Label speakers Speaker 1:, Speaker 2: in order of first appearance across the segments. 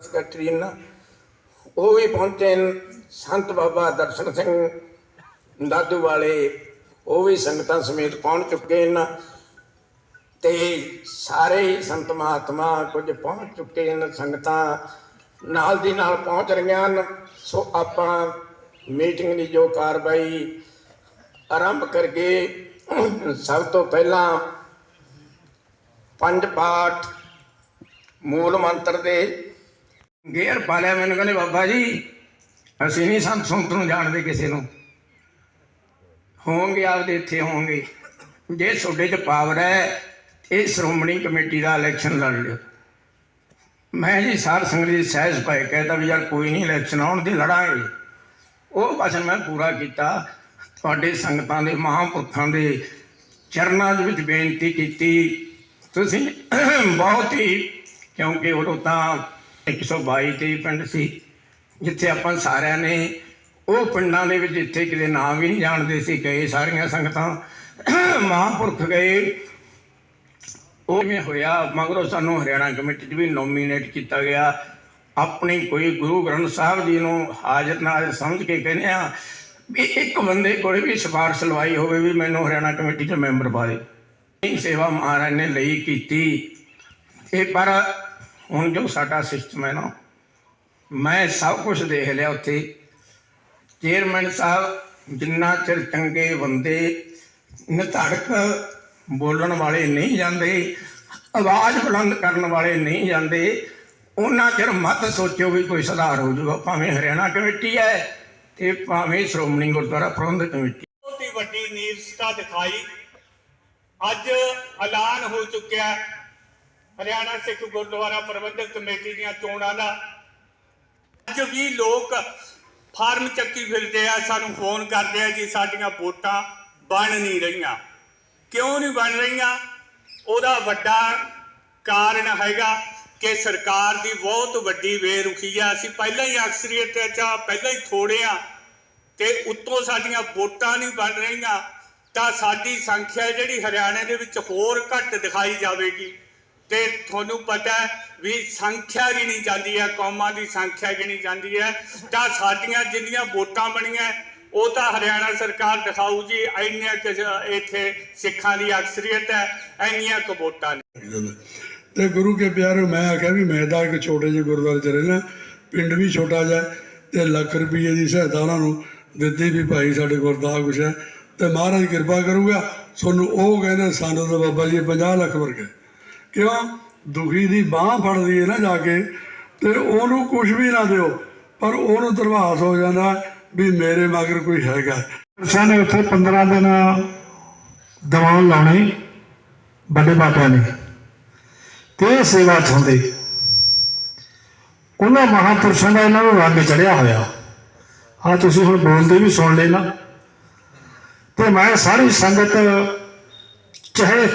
Speaker 1: Secretary ਨਾ, ਉਹ ਵੀ ਪਹੁੰਚੇ ਸੰਤ ਬਾਬਾ ਦਰਸ਼ਨ ਸਿੰਘ ਦਾਦੂ ਵਾਲੇ, ਉਹ ਵੀ ਸੰਗਤਾਂ ਸਮੇਤ ਪਹੁੰਚ ਚੁੱਕੇ ਨੇ ਤੇ ਸਾਰੇ ਹੀ ਸੰਤ ਮਹਾਤਮਾ ਕੁਝ ਪਹੁੰਚ ਚੁੱਕੇ ਨੇ, ਸੰਗਤਾਂ ਨਾਲ ਦੀ ਨਾਲ ਪਹੁੰਚ ਰਹੀਆਂ ਹਨ ਸੋ ਆਪਾਂ ਮੀਟਿੰਗ ਦੀ ਜੋ ਕਾਰਵਾਈ ਆਰੰਭ ਕਰਕੇ, ਸਭ ਤੋਂ ਪਹਿਲਾਂ ਪੰਜ ਪਾਠ ਮੂਲ ਮੰਤਰ ਦੇ ਗੇਰ ਪਾ ਲਿਆ, ਮੈਨੂੰ ਕਹਿੰਦੇ, ਬਾਬਾ ਜੀ, ਅਸੀਂ ਨਹੀਂ ਸੰਤ ਸੰਤ ਨੂੰ ਜਾਣਦੇ ਕਿਸੇ ਨੂੰ। ਹੋਣਗੇ ਆਪਦੇ, ਇੱਥੇ ਹੋਣਗੇ। ਜੇ ਤੁਹਾਡੇ 'ਚ ਪਾਵਰ ਹੈ, ਇਹ ਸ਼੍ਰੋਮਣੀ ਕਮੇਟੀ ਦਾ ਇਲੈਕਸ਼ਨ ਲੜ ਲਿਓ। ਮੈਂ ਜੀ ਸਾਰ ਸੰਗਤ ਦੀ ਸਹਿਜ ਪਾਏ ਕਹਿੰਦਾ ਵੀ ਯਾਰ ਕੋਈ ਨਹੀਂ ਇਲੈਕਸ਼ਨ ਆਉਣ ਦੀ ਲੜਾਂਗੇ। ਉਹ ਭਾਸ਼ਣ ਮੈਂ ਪੂਰਾ ਕੀਤਾ। ਤੁਹਾਡੇ ਸੰਗਤਾਂ ਦੇ, ਮਹਾਂਪੁਰਖਾਂ ਦੇ ਚਰਨਾਂ ਦੇ ਵਿੱਚ ਬੇਨਤੀ ਕੀਤੀ। ਤੁਸੀਂ ਬਹੁਤ ਹੀ, ਕਿਉਂਕਿ ਉਦੋਂ ਤਾਂ 122 ਤੇ ਪਿੰਡ ਸੀ, ਜਿੱਥੇ ਆਪਾਂ ਸਾਰਿਆਂ ਨੇ, ਉਹ ਪਿੰਡਾਂ ਦੇ ਵਿੱਚ ਜਿੱਥੇ ਕਿਤੇ ਨਾਮ ਵੀ ਨਹੀਂ ਜਾਣਦੇ ਸੀ, ਗਏ ਸਾਰੀਆਂ ਸੰਗਤਾਂ, ਮਹਾਂਪੁਰਖ ਗਏ। ਉਹ ਵੀ ਹੋਇਆ, ਮਗਰੋਂ ਸਾਨੂੰ ਹਰਿਆਣਾ ਕਮੇਟੀ 'ਚ ਵੀ ਨੋਮੀਨੇਟ ਕੀਤਾ ਗਿਆ। ਆਪਣੀ ਕੋਈ ਗੁਰੂ ਗ੍ਰੰਥ ਸਾਹਿਬ ਜੀ ਨੂੰ ਹਾਜ਼ਰ ਨਾਲ ਸਮਝ ਕੇ ਕਹਿੰਦੇ ਆ ਵੀ ਇੱਕ ਬੰਦੇ ਕੋਲ ਵੀ ਸਿਫਾਰਿਸ਼ ਲਵਾਈ ਹੋਵੇ ਵੀ ਮੈਨੂੰ ਹਰਿਆਣਾ ਕਮੇਟੀ 'ਚ ਮੈਂਬਰ ਪਾ ਦੇ। ਸੇਵਾ ਮਹਾਰਾਜ ਨੇ ਲਈ ਕੀਤੀ। ਇਹ ਪਰ ਹੁਣ ਜੋ ਸਾਡਾ ਸਿਸਟਮ ਹੈ ਨਾ, ਮੈਂ ਸਭ ਕੁਝ ਦੇਖ ਲਿਆ ਉੱਥੇ। ਚੇਅਰਮੈਨ ਸਾਹਿਬ, ਜਿੰਨਾ ਚਿਰ ਚੰਗੇ ਬੰਦੇ ਨਿਧੜਕ ਬੋਲਣ ਵਾਲੇ ਨਹੀਂ ਜਾਂਦੇ, ਆਵਾਜ਼ ਬੁਲੰਦ ਕਰਨ ਵਾਲੇ ਨਹੀਂ ਜਾਂਦੇ, ਉਹਨਾਂ ਚਿਰ ਮਤ ਸੋਚੋ ਵੀ ਕੋਈ ਸੁਧਾਰ ਹੋ ਜਾਊਗਾ, ਭਾਵੇਂ ਹਰਿਆਣਾ ਕਮੇਟੀ ਹੈ ਤੇ ਭਾਵੇਂ ਸ਼੍ਰੋਮਣੀ ਗੁਰਦੁਆਰਾ ਪ੍ਰਬੰਧਕ ਕਮੇਟੀ।
Speaker 2: ਬਹੁਤ ਹੀ ਵੱਡੀ ਨੀਰਸਤਾ ਦਿਖਾਈ। ਅੱਜ ਐਲਾਨ ਹੋ ਚੁੱਕਿਆ ਹਰਿਆਣਾ, ਸਿੱਖ ਗੁਰਦੁਆਰਾ ਪ੍ਰਬੰਧਕ ਕਮੇਟੀ ਦੀਆਂ ਚੋਣਾਂ ਦਾ। ਅੱਜ ਵੀ ਲੋਕ ਫਾਰਮ ਚੱਕੀ ਫਿਰਦੇ ਆ, ਸਾਨੂੰ ਫੋਨ ਕਰਦੇ ਆ ਜੀ, ਸਾਡੀਆਂ ਵੋਟਾਂ ਬਣ ਨਹੀਂ ਰਹੀਆਂ। ਕਿਉਂ ਨਹੀਂ ਬਣ ਰਹੀਆਂ? ਉਹਦਾ ਵੱਡਾ ਕਾਰਨ ਹੈਗਾ ਕਿ ਸਰਕਾਰ ਦੀ ਬਹੁਤ ਵੱਡੀ ਬੇਰੁਖੀ ਆ। ਅਸੀਂ ਪਹਿਲਾਂ ਹੀ ਅਕਸਰੀਅਤ ਚ ਪਹਿਲਾਂ ਹੀ ਥੋੜੇ ਆ ਤੇ ਉੱਤੋਂ ਸਾਡੀਆਂ ਵੋਟਾਂ ਨਹੀਂ ਬਣ ਰਹੀਆਂ ਤਾਂ ਸਾਡੀ ਸੰਖਿਆ ਜਿਹੜੀ ਹਰਿਆਣੇ ਦੇ ਵਿੱਚ ਹੋਰ ਘੱਟ ਦਿਖਾਈ ਜਾਵੇਗੀ। ਤੇ ਤੁਹਾਨੂੰ ਪਤਾ ਵੀ ਸੰਖਿਆ ਗਿਣੀ ਜਾਂਦੀ ਹੈ, ਕੌਮਾਂ ਦੀ ਸੰਖਿਆ ਗਿਣੀ ਜਾਂਦੀ ਹੈ। ਤਾਂ ਸਾਡੀਆਂ ਜਿੰਨੀਆਂ ਵੋਟਾਂ ਬਣੀਆਂ, ਉਹ ਤਾਂ ਹਰਿਆਣਾ ਸਰਕਾਰ ਦਿਖਾਊ ਜੀ, ਇੰਨੀਆਂ ਇੱਥੇ ਸਿੱਖਾਂ ਦੀ ਅਕਸਰੀਅਤ ਹੈ, ਇੰਨੀਆਂ ਕੁ ਵੋਟਾਂ ਨੇ।
Speaker 3: ਤੇ ਗੁਰੂ ਕੇ ਪਿਆਰੋ, ਮੈਂ ਆਖਿਆ ਵੀ ਮੈਂ ਤਾਂ ਇੱਕ ਛੋਟੇ ਜਿਹੇ ਗੁਰਦੁਆਰੇ ਚ ਰਹਿਣਾ ਪਿੰਡ ਵੀ ਛੋਟਾ ਜਿਹਾ ਤੇ ਲੱਖ ਰੁਪਏ ਦੀ ਸਹਾਇਤਾ ਉਹਨਾਂ ਨੂੰ ਦਿੱਤੀ ਵੀ ਭਾਈ ਸਾਡੇ ਕੋਲ ਦਾ ਕੁਛ ਹੈ। ਤੇ ਮਹਾਰਾਜ ਕਿਰਪਾ ਕਰੂਗਾ, ਤੁਹਾਨੂੰ ਉਹ ਕਹਿੰਦੇ ਸਾਨੂੰ ਤਾਂ ਬਾਬਾ ਜੀ 50 ਲੱਖ ਵਰਗੇ। ਕਿਉਂ? ਦੁਖੀ ਦੀ ਬਾਹ ਫੜਦੀ ਹੈ ਨਾ ਜਾ ਕੇ ਤੇ ਉਹਨੂੰ ਕੁਝ ਵੀ ਨਾ ਦਿਓ, ਪਰ ਉਹਨੂੰ ਧਰਵਾਸ ਹੋ ਜਾਂਦਾ ਵੀ ਮੇਰੇ ਮਗਰ ਕੋਈ ਹੈਗਾ।
Speaker 4: ਨੇ ਉੱਥੇ 15 ਦਿਨ ਦੀਵਾਨ ਲਾਉਣੇ ਵੱਡੇ ਬਾਬਿਆਂ ਨੇ। ਤੇ ਸੇਵਾ ਚਾਹੁੰਦੇ ਉਹਨਾਂ ਮਹਾਪੁਰਸ਼ਾਂ ਦਾ ਇਹਨਾਂ ਨੂੰ ਰੰਗ ਚੜਿਆ ਹੋਇਆ। ਆ ਤੁਸੀਂ ਹੁਣ ਬੋਲਦੇ ਵੀ ਸੁਣ ਲੈਣਾ। ਤੇ ਮੈਂ ਸਾਰੀ ਸੰਗਤ ਚਾਹੇ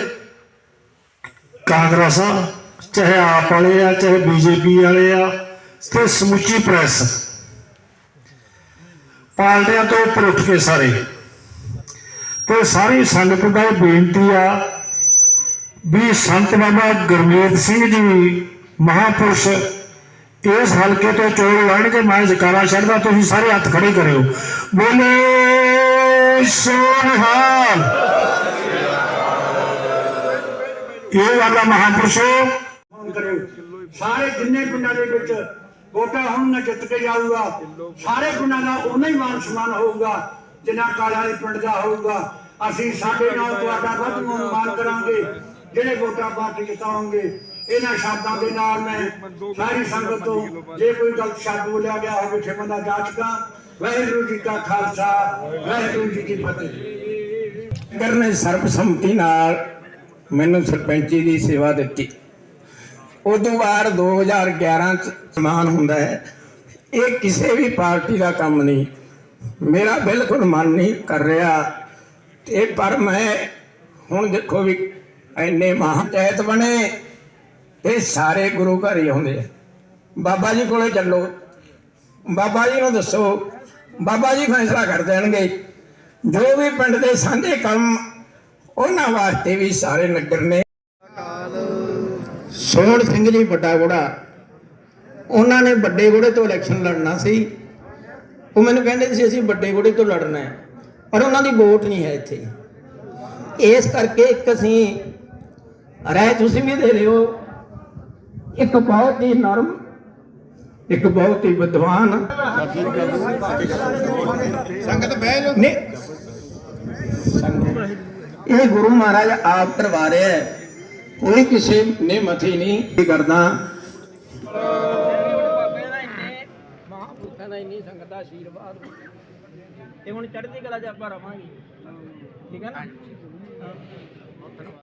Speaker 4: ਕਾਂਗਰਸ ਆ, ਚਾਹੇ ਆਪ ਵਾਲੇ ਆ, ਚਾਹੇ ਬੀਜੇਪੀ ਵਾਲੇ ਆ, ਤੇ ਸਮੁੱਚੀ ਪ੍ਰੈਸ। ਪਾਰਟੀਆਂ ਤੋਂ ਉੱਪਰ ਉੱਠ ਕੇ ਸਾਰੇ। ਤੇ ਸਾਰੀ ਸੰਗਤ ਦਾ ਇਹ ਬੇਨਤੀ ਆ ਵੀ ਸੰਤ ਬਾਬਾ ਗੁਰਮੀਤ ਸਿੰਘ ਜੀ ਮਹਾਪੁਰਸ਼, ਇਸ ਹਲਕੇ ਤੋਂ ਚੋਣ ਲੜਨਗੇ ਮੈਂ ਜਕਾਰਾ ਛੱਡਦਾ, ਤੁਸੀਂ ਸਾਰੇ ਹੱਥ ਖੜੇ ਕਰਿਓ। ਬੋਲੇ ਸੋਨਹਾਲ ਇਹ ਵਾਲਾ ਮਹਾਪੁਰਸ਼ੋ।
Speaker 5: ਕਰਿਓ। ਸਾਰੇ ਜਿੰਨੇ ਪਿੰਡਾਂ ਦੇ ਵਿੱਚ ਵੋਟਾਂ ਹੁਣ ਨਾ ਜਿੱਤ ਕੇ ਜਾਊਗਾ ਸਾਰੇ ਪਿੰਡਾਂ ਦਾ ਉਨਾ ਹੀ ਮਾਨ ਸਨਮਾਨ ਹੋਊਗਾ ਜਿੰਨਾ ਕਾਲਾ ਦੇ ਪਿੰਡ ਦਾ ਹੋਊਗਾ। ਅਸੀਂ ਸਾਡੇ ਨਾਲ ਤੁਹਾਡਾ ਵੱਧ ਮਾਨ ਕਰਾਂਗੇ ਜਿਹੜੇ ਵੋਟਾਂ ਪਾਰਟੀ ਜਿਤਾਉਂਗੇ ਇਹਨਾਂ ਸ਼ਬਦਾਂ ਦੇ ਨਾਲ ਮੈਂ ਸਾਰੀ ਸੰਗਤ ਤੋਂ ਜੇ ਕੋਈ ਗਲਤ ਸ਼ਬਦ ਬੋਲਿਆ ਗਿਆ ਹੋਵੇ ਖਿਮਾ ਜਾਚਕਾਂ ਵਾਹਿਗੁਰੂ ਜੀ ਕਾ ਖਾਲਸਾ ਵਾਹਿਗੁਰੂ ਜੀ ਕੀ ਫਤਿਹ।
Speaker 1: ਨਗਰ ਨੇ ਸਰਬਸੰਮਤੀ ਨਾਲ ਮੈਨੂੰ ਸਰਪੰਚੀ ਦੀ ਸੇਵਾ ਦਿੱਤੀ। ਉਦੋਂ ਬਾਅਦ 2011 ਚ ਸਮਾਨ ਹੁੰਦਾ ਹੈ। ਇਹ ਕਿਸੇ ਵੀ ਪਾਰਟੀ ਦਾ ਕੰਮ ਨਹੀਂ। ਮੇਰਾ ਬਿਲਕੁਲ ਮਨ ਨਹੀਂ ਕਰ ਰਿਹਾ। ਤੇ ਪਰ ਮੈਂ ਹੁਣ ਦੇਖੋ ਵੀ ਇੰਨੇ ਮਹਾਂਚੈਤ ਬਣੇ ਤੇ ਸਾਰੇ ਗੁਰੂ ਘਰ ਹੀ ਆਉਂਦੇ ਆ। ਬਾਬਾ ਜੀ ਕੋਲੇ ਚੱਲੋ। ਬਾਬਾ ਜੀ ਨੂੰ ਦੱਸੋ। ਬਾਬਾ ਜੀ ਫੈਸਲਾ ਕਰ ਦੇਣਗੇ। ਜੋ ਵੀ ਪਿੰਡ ਦੇ ਸਾਂਝੇ ਕੰਮ ਉਹਨਾਂ ਵਾਸਤੇ ਵੀ ਸਾਰੇ ਨਗਰ ਨੇ। ਸੋਹਣ ਸਿੰਘ ਜੀ ਵੱਡਾ ਗੋੜਾ ਉਹਨਾਂ ਨੇ ਵੱਡੇ ਘੋੜੇ ਤੋਂ ਇਲੈਕਸ਼ਨ ਲੜਨਾ ਸੀ। ਉਹ ਮੈਨੂੰ ਕਹਿੰਦੇ ਸੀ ਅਸੀਂ ਵੱਡੇ ਘੋੜੇ ਤੋਂ ਲੜਨਾ ਹੈ ਪਰ ਉਹਨਾਂ ਦੀ ਵੋਟ ਨਹੀਂ ਹੈ ਇੱਥੇ। ਇਸ ਕਰਕੇ ਇੱਕ ਅਸੀਂ ਰਾਏ ਤੁਸੀਂ ਵੀ ਦੇ ਲਿਓ ਇੱਕ ਬਹੁਤ ਹੀ ਨਰਮ ਇੱਕ ਬਹੁਤ ਹੀ ਵਿਦਵਾਨ। ਸੰਗਤ ਬਹਿ ਜਾਓ। ਇਹ ਗੁਰੂ ਮਹਾਰਾਜ ਆਪ ਕਰਵਾ ਰਿਹਾ ਹੈ। ਕੋਈ ਕਿਸੇ ਨੇ ਮਥੀ ਨਹੀਂ ਕਰਦਾ। ਮਹਾਂਪੁਰਖਾਂ ਦਾ ਇੰਨੀ ਸੰਗਤ ਦਾ ਆਸ਼ੀਰਵਾਦ। ਤੇ ਹੁਣ ਚੜ੍ਹਦੀ ਕਲਾ ਚ ਆਪਾਂ ਰਵਾਂਗੇ। ਠੀਕ ਹੈ ਨਾ?